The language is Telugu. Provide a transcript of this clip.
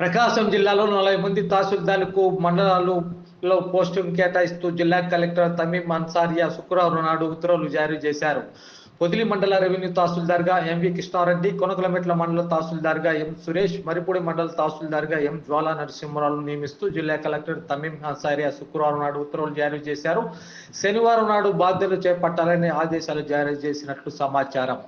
ప్రకాశం జిల్లాలో నలభై మంది తహసీల్దార్లకు మండలాలలో పోస్టింగ్ కేటాయిస్తూ జిల్లా కలెక్టర్ తమీం అన్సారియా శుక్రవారం నాడు ఉత్తర్వులు జారీ చేశారు. పొదిలి మండల రెవెన్యూ తహసీల్దార్గా ఎంవి కృష్ణారెడ్డి కొనకలమెట్ల మండల తహసీల్దార్గా ఎం సురేష్ మరిపూడి మండల తహసీల్దార్గా ఎం జ్వాలా నరసింహరావును నియమిస్తూ జిల్లా కలెక్టర్ తమీం అన్సారియా శుక్రవారం నాడు ఉత్తర్వులు జారీ చేశారు. శనివారం నాడు బాధ్యతలు చేపట్టాలని ఆదేశాలు జారీ చేసినట్లు సమాచారం.